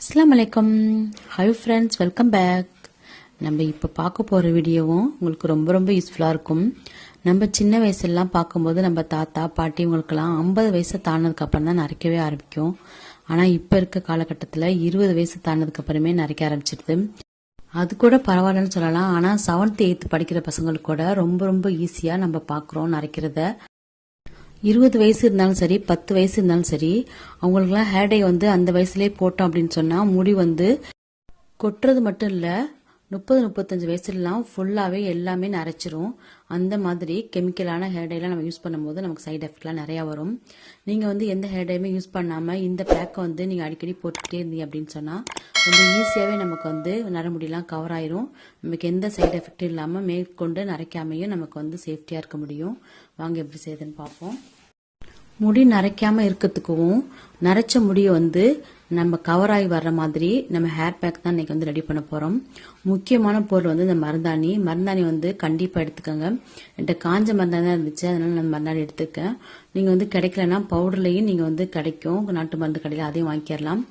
அஸ்லாம் வலைக்கம் hi friends welcome back நம்ம இப்போ பார்க்க போகிற வீடியோவும் உங்களுக்கு ரொம்ப ரொம்ப யூஸ்ஃபுல்லாக இருக்கும். நம்ம சின்ன வயசுலலாம் பார்க்கும்போது நம்ம தாத்தா பாட்டி இவங்களுக்கெல்லாம் ஐம்பது வயசு தாண்டினதுக்கப்புறம் தான் நரைக்கவே ஆரம்பிக்கும். ஆனால் இப்போ இருக்க காலகட்டத்தில் இருபது வயசு தாண்டினதுக்கப்புறமே நரைக்க ஆரம்பிச்சிடுது. அது கூட பரவாயில்லன்னு சொல்லலாம். ஆனால் செவன்த் எயித்து படிக்கிற பசங்களுக்கு கூட ரொம்ப ரொம்ப ஈஸியாக நம்ம பார்க்குறோம் நரைக்கிறத. இருபது வயசு இருந்தாலும் சரி பத்து வயசு இருந்தாலும் சரி அவங்களுக்குலாம் ஹேர் டை வந்து அந்த வயசுலேயே போட்டோம் அப்படின்னு சொன்னால் முடி வந்து கொட்டுறது மட்டும் இல்லை முப்பது முப்பத்தஞ்சு வயசுலலாம் ஃபுல்லாகவே எல்லாமே நரைச்சிரும். அந்த மாதிரி கெமிக்கலான ஹேர் டைலாம் நம்ம யூஸ் பண்ணும்போது நமக்கு சைட் எஃபெக்ட்லாம் நிறையா வரும். நீங்கள் வந்து எந்த ஹேர் டையுமே யூஸ் பண்ணாமல் இந்த பேக்கை வந்து நீங்கள் அடிக்கடி போட்டுக்கிட்டே இருந்தீங்க அப்படின்னு சொன்னால் வந்து ஈஸியாகவே நமக்கு வந்து நரமுடியெல்லாம் கவர் ஆயிரும். நமக்கு எந்த சைடு எஃபெக்டும் இல்லாமல் மேற்கொண்டு நரைக்காமையும் நமக்கு வந்து சேஃப்டியாக இருக்க முடியும். வாங்க எப்படி செய்யுதுன்னு பார்ப்போம். முடி நரைக்காமல் இருக்கிறதுக்கும் நரைச்ச முடியை வந்து நம்ம கவர் ஆகி வர்ற மாதிரி நம்ம ஹேர் பேக் தான் இன்னைக்கு வந்து ரெடி பண்ண போகிறோம் முக்கியமான பொருள் வந்து இந்த மருந்தாணி. மருந்தாணி வந்து கண்டிப்பாக எடுத்துக்கோங்க. என்கிட்ட காஞ்ச மருந்தாணி தான் இருந்துச்சு. அதனால நான் மருந்தாணி எடுத்துக்கேன். நீங்கள் வந்து கிடைக்கலன்னா பவுடர்லேயும் நீங்கள் வந்து கிடைக்கும். நாட்டு மருந்து கடையில் அதையும் வாங்கிக்கிறலாம்.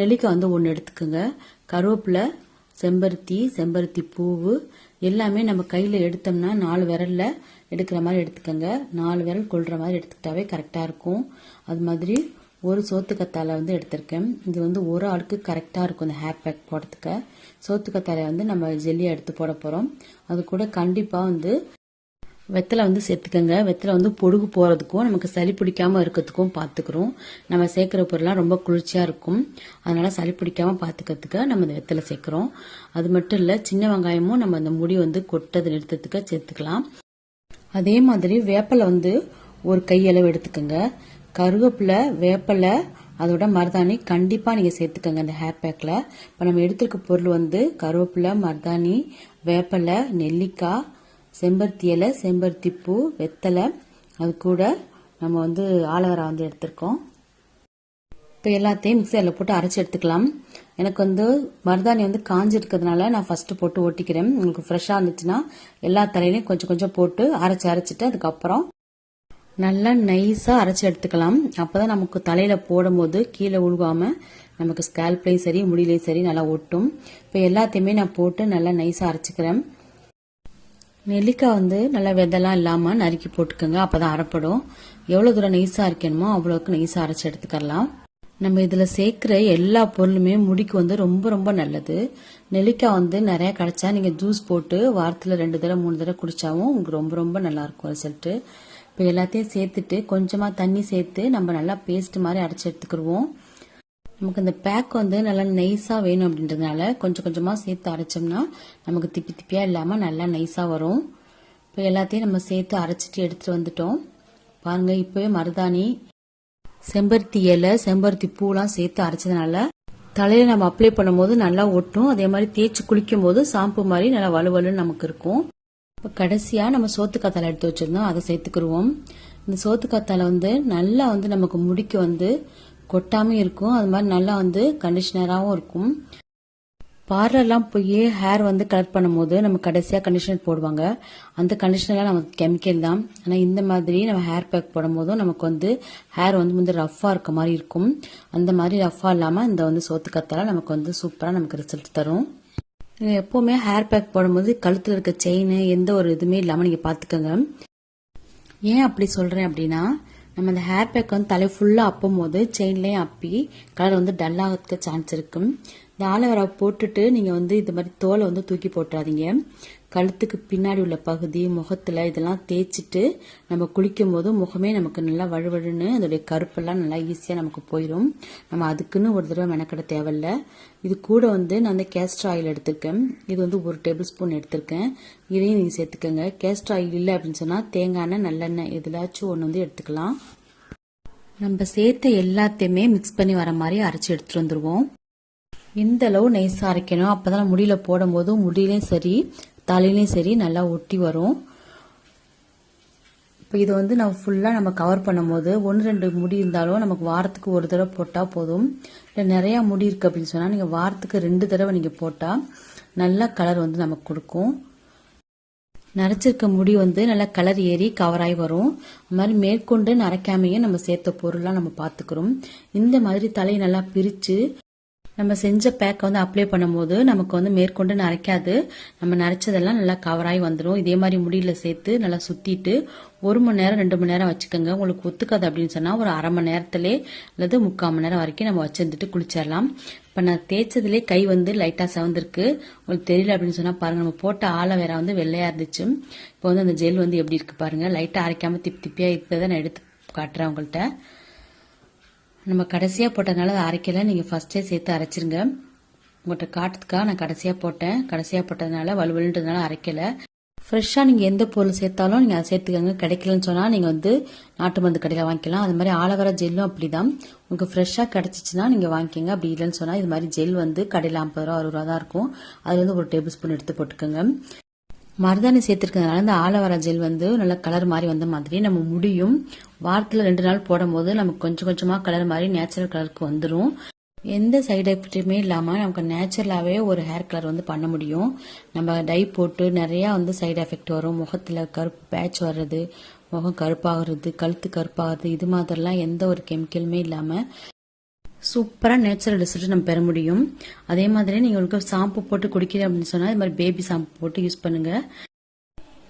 நெல்லிக்காய் வந்து ஒன்று எடுத்துக்கோங்க. கருவேப்பிலை செம்பருத்தி செம்பருத்தி பூவு எல்லாமே நம்ம கையில் எடுத்தோம்னா நாலு விரல்ல எடுக்கிற மாதிரி எடுத்துக்கோங்க. நாலு விரல் கொள்கிற மாதிரி எடுத்துக்கிட்டாவே கரெக்டாக இருக்கும். அது மாதிரி ஒரு சோத்துக்கத்தால வந்து எடுத்திருக்கேன். இது வந்து ஒரு ஆளுக்கு கரெக்டாக இருக்கும் இந்த ஹேர் பேக் போடுறதுக்கு. சோத்துக்கத்தாழை வந்து நம்ம ஜெல்லியாக எடுத்து போட போகிறோம் அது கூட கண்டிப்பாக வந்து வெத்தலை வந்து சேர்த்துக்கோங்க. வெத்தலை வந்து பொடுகு போகிறதுக்கும் நமக்கு சளி பிடிக்காம இருக்கிறதுக்கும் பார்த்துக்கிறோம் நம்ம சேர்க்குற பொருள்லாம் ரொம்ப குளிர்ச்சியாக இருக்கும். அதனால் சளி பிடிக்காம பார்த்துக்கிறதுக்கு நம்ம இந்த வெத்தலை சேர்க்குறோம். அது மட்டும் இல்லை சின்ன வெங்காயமும் நம்ம அந்த முடி வந்து கொட்டது நிறுத்தத்துக்கு சேர்த்துக்கலாம். அதே மாதிரி வேப்பலை வந்து ஒரு கையளவு எடுத்துக்கோங்க. கருவேப்பிலை வேப்பலை அதோட மருதாணி கண்டிப்பாக நீங்கள் சேர்த்துக்கோங்க அந்த ஹேர் பேக்கில் இப்போ நம்ம எடுத்துருக்க பொருள் வந்து கருவேப்பிலை மருதாணி வேப்பலை நெல்லிக்காய் செம்பருத்தி இலை செம்பருத்தி பூ வெத்தலை அது கூட நம்ம வந்து ஆலவரா வந்து எடுத்திருக்கோம். இப்போ எல்லாத்தையும் மிக்சரில் போட்டு அரைச்சி எடுத்துக்கலாம். எனக்கு வந்து மருதாணி வந்து காஞ்சி இருக்கிறதுனால நான் ஃபஸ்ட்டு போட்டு ஓட்டிக்கிறேன். உங்களுக்கு ஃப்ரெஷ்ஷாக இருந்துச்சுன்னா எல்லா தலையிலையும் கொஞ்சம் கொஞ்சம் போட்டு அரைச்சி அரைச்சிட்டு அதுக்கப்புறம் நல்லா நைஸாக அரைச்சி எடுத்துக்கலாம். அப்போ தான் நமக்கு தலையில் போடும்போது கீழே உழுகாமல் நமக்கு ஸ்கேல்ப்லேயும் சரி முடியிலையும் சரி நல்லா ஒட்டும். இப்போ எல்லாத்தையுமே நான் போட்டு நல்லா நைஸாக அரைச்சிக்கிறேன். நெல்லிக்காய் வந்து நல்லா விதெல்லாம் இல்லாமல் நறுக்கி போட்டுக்கோங்க. அப்போ தான் அரைப்படும். எவ்வளோ தூரம் நெய்ஸாக அரைக்கணுமோ அவ்வளோக்கு நெய்ஸாக அரைச்சி எடுத்துக்கலாம் நம்ம இதில் சேர்க்குற எல்லா பொருளுமே முடிக்கு வந்து ரொம்ப ரொம்ப நல்லது. நெல்லிக்காய் வந்து நிறையா கிடைச்சா நீங்கள் ஜூஸ் போட்டு வாரத்தில் ரெண்டு தடவை மூணு தடவை குடித்தாவும் உங்களுக்கு ரொம்ப ரொம்ப நல்லாயிருக்கும் ரிசல்ட்டு இப்போ எல்லாத்தையும் சேர்த்துட்டு கொஞ்சமாக தண்ணி சேர்த்து நம்ம நல்லா பேஸ்ட் மாதிரி அரைச்சி எடுத்துக்கிடுவோம் நமக்கு இந்த பேக் வந்து நல்லா நைஸாக வேணும் அப்படின்றதுனால கொஞ்சம் கொஞ்சமாக சேர்த்து அரைச்சோம்னா நமக்கு திப்பி திப்பியாக இல்லாமல் நல்லா நைஸாக வரும். இப்போ எல்லாத்தையும் நம்ம சேர்த்து அரைச்சிட்டு எடுத்துகிட்டு வந்துட்டோம். பாருங்கள் இப்போவே மருதாணி செம்பருத்தி இலை செம்பருத்தி பூலாம் சேர்த்து அரைச்சதுனால தலையில நம்ம அப்ளை பண்ணும்போது நல்லா ஒட்டும். அதே மாதிரி தேய்ச்சி குளிக்கும் போது ஷாம்பு மாதிரி நல்லா வலுவலுன்னு நமக்கு இருக்கும். இப்போ கடைசியாக நம்ம சோத்துக்காத்தால எடுத்து வச்சிருந்தோம். அதை சேர்த்துக்கிடுவோம் இந்த சோத்துக்காத்தால வந்து நல்லா வந்து நமக்கு முடிக்கு வந்து கொட்டாமல் இருக்கும். அது மாதிரி நல்லா வந்து கண்டிஷனராகவும் இருக்கும். பார்லர்லாம் போய் ஹேர் வந்து கலெக்ட் பண்ணும்போது நம்ம கடைசியாக கண்டிஷனர் போடுவாங்க. அந்த கண்டிஷனர்லாம் நமக்கு கெமிக்கல் தான். ஆனால் இந்த மாதிரி நம்ம ஹேர் பேக் போடும்போதும் நமக்கு வந்து ஹேர் வந்து வந்து ரஃப்பாக இருக்க மாதிரி இருக்கும். அந்த மாதிரி ரஃப்பாக இல்லாமல் இந்த வந்து சோத்து கத்தால நமக்கு வந்து சூப்பராக நமக்கு ரிசல்ட் தரும். நீங்கள் எப்போவுமே ஹேர் பேக் போடும்போது கழுத்தில் இருக்க செயின் எந்த ஒரு இதுவுமே இல்லாமல் நீங்கள் பார்த்துக்கோங்க. ஏன் அப்படி சொல்கிறேன் அப்படின்னா நம்ம அந்த ஹேர் பேக் வந்து தலை ஃபுல்லாக அப்பும் போது செயின்லேயும் அப்பி கலர் வந்து டல்லாகிறதுக்கு சான்ஸ் இருக்கும் இந்த ஆலோவேரா போட்டுட்டு நீங்கள் வந்து இது மாதிரி தோலை வந்து தூக்கி போட்டுறாதீங்க. கழுத்துக்கு பின்னாடி உள்ள பகுதி முகத்தில் இதெல்லாம் தேய்ச்சிட்டு நம்ம குளிக்கும் போது முகமே நமக்கு நல்லா வழுவழுன்னு அதோடைய கருப்பெல்லாம் நல்லா ஈஸியாக நமக்கு போயிடும் நம்ம அதுக்குன்னு ஒரு தடவை மெனக்கிட தேவையில்ல. இது கூட வந்து நான் வந்து கேஸ்டர் ஆயில் எடுத்திருக்கேன். இது வந்து ஒரு டேபிள் ஸ்பூன் எடுத்திருக்கேன். இதையும் நீங்கள் சேர்த்துக்கோங்க. கேஸ்டர் ஆயில் இல்லை அப்படின்னு சொன்னால் தேங்காய் எண்ணெய் நல்லெண்ணெய் எதுலாச்சும் ஒன்று வந்து எடுத்துக்கலாம். நம்ம சேர்த்த எல்லாத்தையுமே மிக்ஸ் பண்ணி வர மாதிரி அரைச்சி எடுத்துட்டு வந்துடுவோம் இந்த அளவு நைஸாக அரைக்கணும் அப்போதான் முடியில் போடும்போது முடியிலையும் சரி தலையிலையும் சரி நல்லா ஒட்டி வரும். இப்போ இதை வந்து நம்ம ஃபுல்லாக நம்ம கவர் பண்ணும்போது ஒன்று ரெண்டு முடி இருந்தாலும் நமக்கு வாரத்துக்கு ஒரு தடவை போட்டால் போதும். இல்லை நிறையா முடி இருக்குது அப்படின்னு சொன்னால் நீங்கள் வாரத்துக்கு ரெண்டு தடவை நீங்கள் போட்டால் நல்ல கலர் வந்து நமக்கு கொடுக்கும். நரைச்சிருக்க முடி வந்து நல்லா கலர் ஏறி கவராகி வரும். அது மாதிரி மேற்கொண்டு நரைக்காமையே நம்ம சேர்த்த பொருளாக நம்ம பார்த்துக்கிறோம். இந்த மாதிரி தலையை நல்லா பிரித்து நம்ம செஞ்ச பேக்கை வந்து அப்ளை பண்ணும்போது நமக்கு வந்து மேற்கொண்டு நரைக்காது. நம்ம நரைச்சதெல்லாம் நல்லா கவராகி வந்துடும் இதே மாதிரி முடியல சேர்த்து நல்லா சுத்திட்டு ஒரு மணி நேரம் ரெண்டு மணி நேரம் வச்சுக்கோங்க. உங்களுக்கு ஒத்துக்காது அப்படின்னு சொன்னால் ஒரு அரை மணி நேரத்திலே அல்லது முக்கால் மணி நேரம் வரைக்கும் நம்ம வச்சிருந்துட்டு குளிச்சிடலாம். இப்போ நான் தேய்ச்சதுலேயே கை வந்து லைட்டாக சவந்திருக்கு. உங்களுக்கு தெரியல அப்படின்னு சொன்னால் பாருங்கள் நம்ம போட்ட ஆலை வேற வந்து வெள்ளையாக இருந்துச்சு. இப்போ வந்து அந்த ஜெல் வந்து எப்படி இருக்குது பாருங்கள் லைட்டாக அரைக்காமல் திப்பி திப்பியாக இருக்கிறத நான் எடுத்து காட்டுறேன் உங்கள்கிட்ட நம்ம கடைசியாக போட்டதுனால அதை அரைக்கல. நீங்கள் ஃபஸ்ட்டே சேர்த்து அரைச்சிருங்க. உங்கள்கிட்ட காட்டுறதுக்காக நான் கடைசியாக போட்டேன். கடைசியாக போட்டதுனால வலுவலுன்றதுனால அரைக்கல. ஃப்ரெஷ்ஷாக நீங்கள் எந்த பொருள் சேர்த்தாலும் நீங்கள் அதை சேர்த்துக்கோங்க. கிடைக்கலன்னு சொன்னால் நீங்கள் வந்து நாட்டு மருந்து கடையில் வாங்கிக்கலாம். அது மாதிரி ஆலவரா ஜெல்லும் அப்படி தான் உங்களுக்கு ஃப்ரெஷ்ஷாக கிடச்சிச்சின்னா நீங்கள் வாங்கிக்கோங்க. அப்படி இல்லைன்னு சொன்னால் இது மாதிரி ஜெல் வந்து கடையில் ஐம்பது ரூபா அறுபது ரூபா தான் இருக்கும். அதில் வந்து ஒரு டேபிள் ஸ்பூன் எடுத்து போட்டுக்கோங்க. மருதாணி சேர்த்துருக்கிறதுனால இந்த ஆலவர ஜெல் வந்து நல்ல கலர் மாதிரி வந்த மாதிரி நம்ம முடியும். வாரத்தில் ரெண்டு நாள் போடும்போது நமக்கு கொஞ்சம் கொஞ்சமாக கலர் மாதிரி நேச்சுரல் கலருக்கு வந்துடும் எந்த சைடு எஃபெக்ட்டுமே இல்லாமல் நமக்கு நேச்சுரலாகவே ஒரு ஹேர் கலர் வந்து பண்ண முடியும். நம்ம டை போட்டு நிறையா வந்து சைடு எஃபெக்ட் வரும். முகத்தில் கருப்பு பேட்ச் வர்றது முகம் கருப்பாகிறது கழுத்து கருப்பாகிறது இது மாதிரிலாம் எந்த ஒரு கெமிக்கலுமே இல்லாமல் சூப்பராக நேச்சுரல் ரிசல்ட் நம்ம பெற முடியும். அதே மாதிரி நீங்கள் உங்களுக்கு ஷாம்பு போட்டு குடிக்கிறேன் அப்படின்னு சொன்னால் இது மாதிரி பேபி ஷாம்பு போட்டு யூஸ் பண்ணுங்கள்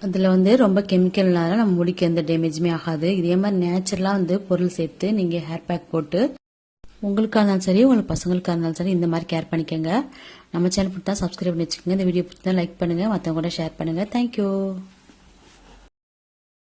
அதில் வந்து ரொம்ப கெமிக்கல் இல்லாத நம்ம முடிக்கு எந்த டேமேஜுமே ஆகாது. இதே மாதிரி நேச்சுரலாக வந்து பொருள் சேர்த்து நீங்கள் ஹேர் பேக் போட்டு உங்களுக்காக இருந்தாலும் சரி உங்களுக்கு பசங்களுக்காக இருந்தாலும் சரி இந்த மாதிரி கேர் பண்ணிக்கோங்க. நம்ம சேனல் பிடித்தா சப்ஸ்கிரைப் பண்ணி வச்சுக்கோங்க. இந்த வீடியோ பிடிச்சா லைக் பண்ணுங்கள் மற்றவங்க கூட ஷேர் பண்ணுங்கள் தேங்க்யூ